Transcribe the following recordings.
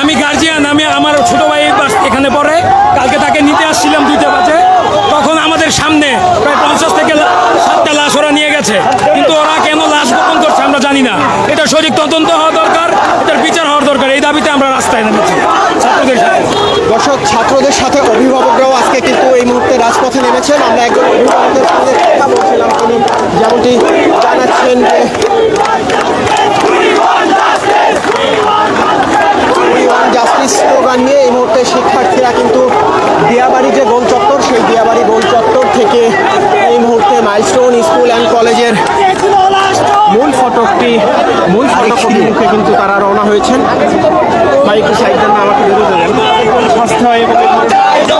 আমি গার্জিয়ান আমি আমার ছোট ভাই এখানে পড়ে। কালকে তাকে নিতে আসছিলাম দুইটা বাজে। তখন আমাদের সামনে প্রায় পঞ্চাশ থেকে ষাটটা লাশ ওরা নিয়ে গেছে। কিন্তু ওরা কেন লাশ গোপন করছে আমরা জানি না। এটা সঠিক তদন্ত হওয়া দরকার, এটার বিচার হওয়ার দরকার। এই দাবিতে আমরা রাস্তায় নেমেছি। দর্শক, ছাত্রদের সাথে অভিভাবকরাও আজকে কিন্তু এই মুহূর্তে রাজপথে নেমেছেন। আমরা একজন অভিভাবকের সঙ্গে কথা বলছিলাম, তিনি যেমনটি জানাচ্ছেন জাস্টিস স্লোগান নিয়ে এই মুহূর্তে শিক্ষার্থীরা কিন্তু দিয়াবাড়ি যে গোল চত্বর, সেই দিয়াবাড়ি গোল চত্বর থেকে এই মুহূর্তে মাইলস্টোন স্কুল অ্যান্ড কলেজের মূল ফটকটি, মূল ফটকটির মুখে কিন্তু তারা রওনা হয়েছেন। ভাই একটু সাইড আমাকে বেরোতে দেন স্বাস্থ্য এবং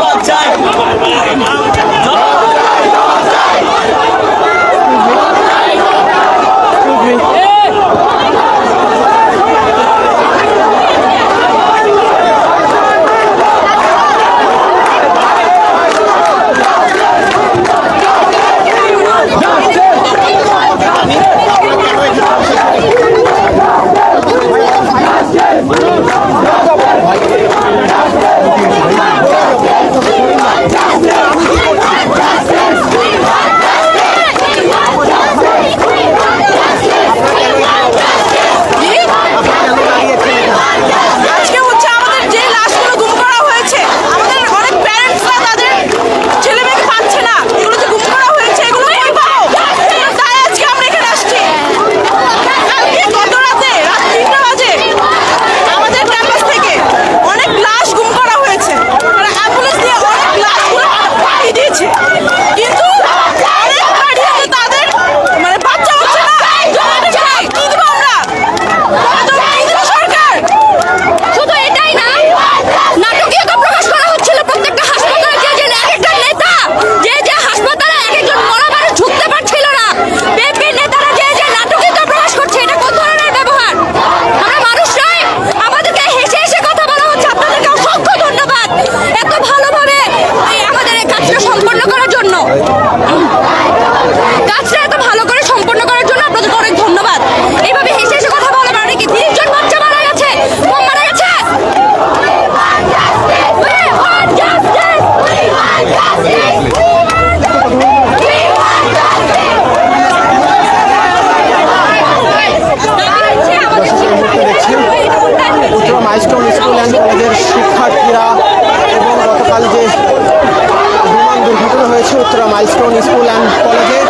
স্কুল অ্যান্ড কলেজে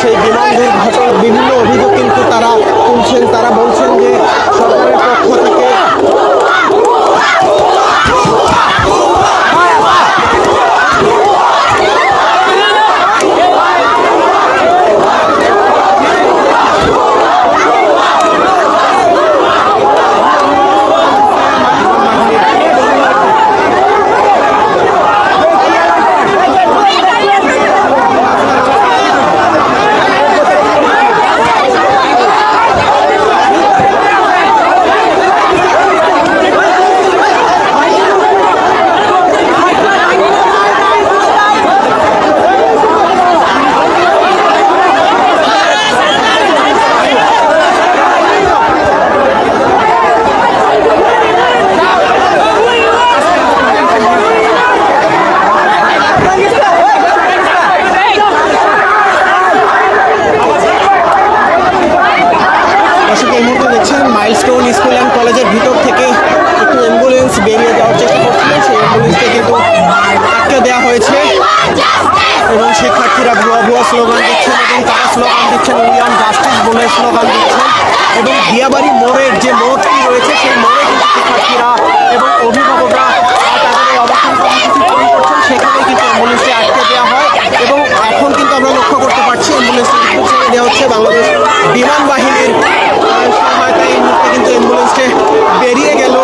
সেই বিমান দুর্ঘটনার বিভিন্ন অভিযোগ কিন্তু তারা তুলছেন তারা বলছেন যে সরকারের পক্ষ থেকে দর্শক এই মুহূর্তে দেখছেন মাইলস্টোন স্কুল অ্যান্ড কলেজের ভিতর থেকে একটু অ্যাম্বুলেন্স বেরিয়ে যাওয়ার চেষ্টা করছিল সেই অ্যাম্বুলেন্সকে কিন্তু আটকে দেওয়া হয়েছে এবং শিক্ষার্থীরা ভুয়া ভুয়া স্লোগান দিচ্ছেন এবং তারা স্লোগান দিচ্ছেন উইয়ান জাস্টিস বলে স্লোগান দিচ্ছেন। এবং দিয়াবাড়ি মোড়ের যে মোড়টি রয়েছে, সেই মোড়ে কিন্তু শিক্ষার্থীরা এবং অভিভাবকরা তাদের অবস্থান কর্মসূচি পালন করছেন। সেখানে কিন্তু অ্যাম্বুলেন্সটি আটকে দেওয়া হয় এবং এখন কিন্তু আমরা লক্ষ্য করতে পারছি, অ্যাম্বুলেন্সটি কিন্তু ছেড়ে দেওয়া হচ্ছে। বাংলাদেশ বিমান বাহিনীর সহায়তায় এই মুহূর্তে কিন্তু অ্যাম্বুলেন্সটি বেরিয়ে গেল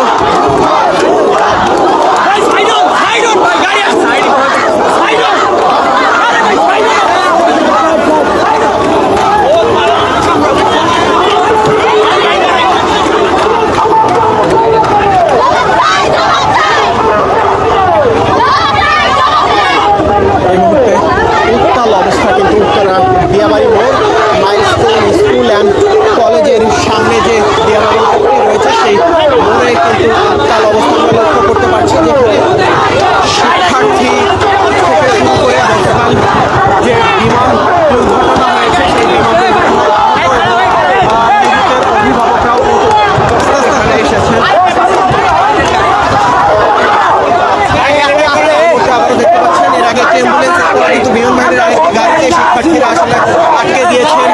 আবারও দেখতে পাচ্ছেন এর আগে একটি অ্যাম্বুলেন্স কিন্তু বিমান বাহিনীর আরেকটি গাড়িতে শিক্ষার্থীরা আসলে আটকে দিয়েছেন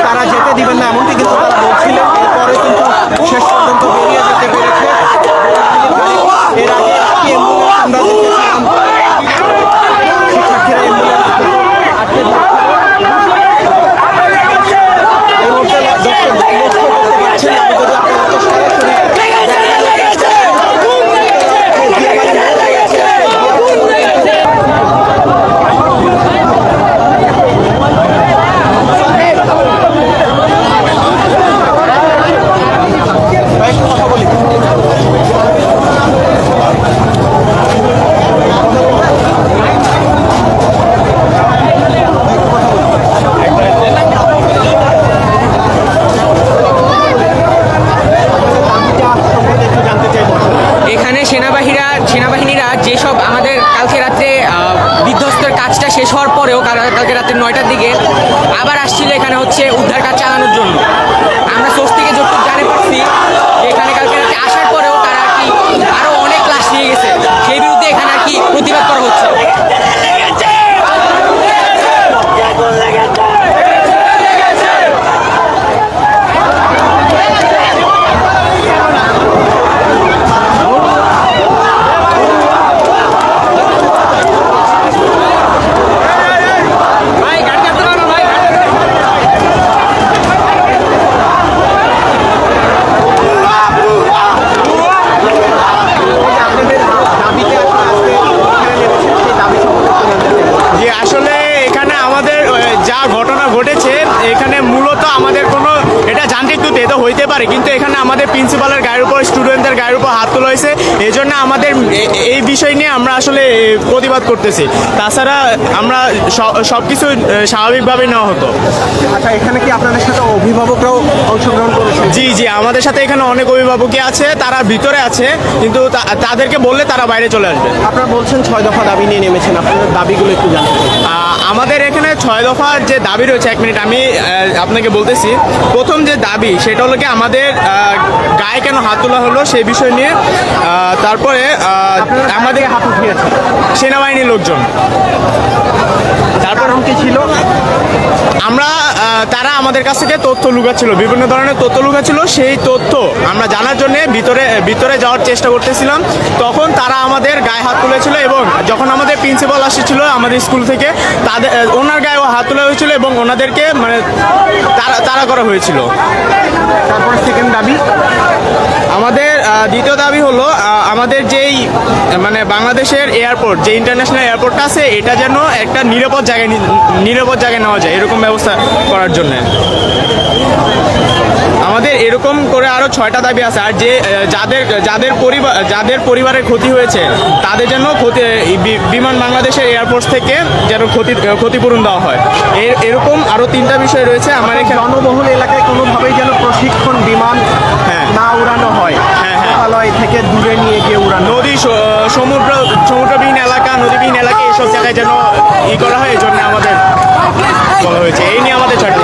তারা যেতে দিবেন না এমনটি কিন্তু তারা বলছিলেন এরপরে কিন্তু শেষ পর্যন্ত বেরিয়ে যেতে পেরেছে এর আগে একটি অ্যাম্বুলেন্স আমরা দেখেছিলাম শিক্ষার্থীরা অ্যাম্বুলেন্স আটকে এই মুহূর্তে দর্শক লক্ষ্য করতে পারছেন আমি যদি আপনাদেরকে সরাসরি ভাই, একটু কথা বলি সম্বন্ধে একটু জানতে চাইব এখানে সেনাবাহিনীরা সেনাবাহিনীরা যেসব আমাদের কালকে রাত্রে আহ, বিধ্বস্তের কাজটা শেষ হওয়ার পরেও কাল- কালকে রাত্রি নয়টার দিকে আবার আসছিল এখানে হচ্ছে উদ্ধার কাজ চালানোর জন্য আমরা সোর্স থেকে যতটুকু জানে পারছি যে এখানে কালকে রাতে আসার পরেও তারা আর কি আরও অনেক ক্লাস নিয়ে গেছে সেই বিরুদ্ধে এখানে আর কি প্রতিবাদ করা হচ্ছে আপনাদের দাবিতে আসলে আজকে এখানে নেমেছেন সেই দাবি সম্পর্কে একটু জানতে চাইব যে আসলে এখানে আমাদের আহ, যা ঘটনা ঘটেছে এখানে মূলত আমাদের কোনো এটা যান্ত্রিক ত্রুটি এটা হইতে পারে কিন্তু এখানে আমাদের প্রিন্সিপালের গায়ের উপর স্টুডেন্টদের গায়ের উপর হাত তোলা হয়েছে এই জন্য আমাদের এ- এই বিষয় নিয়ে আমরা আসলে এ, প্রতিবাদ করতেছি। তাছাড়া আমরা সব কিছু স্বাভাবিকভাবে নেওয়া হতো। আচ্ছা এখানে কি আপনাদের সাথে অভিভাবকরাও অংশগ্রহণ করেছেন জি জি আমাদের সাথে এখানে অনেক অভিভাবকই আছে তারা ভিতরে আছে কিন্তু তাদেরকে বললে তারা বাইরে চলে আসবে। আপনারা বলছেন ছয় দফা দাবি নিয়ে নেমেছেন আপনাদের দাবিগুলো একটু জানতে আমাদের এখানে ছয় দফার যে দাবি রয়েছে এক মিনিট আমি আপনাকে বলতেছি। প্রথম যে দাবি সেটা হলো কি আমাদের গায়ে কেন হাত তোলা হলো সেই বিষয় নিয়ে। তারপরে আহ, আমাদের হাত উঠিয়েছে? সেনাবাহিনীর লোকজন। তারপর হুমকি ছিল আমরা তারা আমাদের কাছ থেকে তথ্য লুকাচ্ছিল, বিভিন্ন ধরনের তথ্য লুকাচ্ছিল। সেই তথ্য আমরা জানার জন্য ভিতরে ভিতরে যাওয়ার চেষ্টা করতেছিলাম। তখন তারা আমাদের গায়ে হাত তুলেছিল এবং যখন আমাদের প্রিন্সিপাল আসছিল আমাদের স্কুল থেকে, তাদের, ওনার গায়েও হাত তোলা হয়েছিল এবং ওনাদেরকে মানে তারা তারা করা হয়েছিল। তারপর সেকেন্ড দাবি? আমাদের দ্বিতীয় দাবি হলো আমাদের যেই মানে বাংলাদেশের এয়ারপোর্ট যে ইন্টারন্যাশনাল এয়ারপোর্টটা আছে, এটা যেন একটা নিরাপদ জায়গায় নিরাপদ জায়গায় নেওয়া যায়, এরকম ব্যবস্থা করার জন্য। আমাদের এরকম করে আরও ছয়টা দাবি আছে। আর যে যাদের যাদের পরিবার যাদের পরিবারের ক্ষতি হয়েছে তাদের জন্য ক্ষতি বিমান বাংলাদেশের এয়ারপোর্ট থেকে যেন ক্ষতি ক্ষতিপূরণ দেওয়া হয়। এর- এরকম আরও তিনটা বিষয় রয়েছে। আমার এখানে জনবহুল এলাকায় কোনোভাবেই যেন প্রশিক্ষণ বিমান হ্যাঁ। না উড়ানো হয়। হ্যাঁ, হ্যাঁ। থেকে দূরে নিয়ে গিয়ে উড়ানো নদী সমুদ্র সমুদ্রবিহীন এলাকা নদীবিহীন এলাকায় এসব জায়গায় যেন ই করা হয়, এই জন্য আমাদের বলা হয়েছে। এই নিয়ে আমাদের ছাড়তে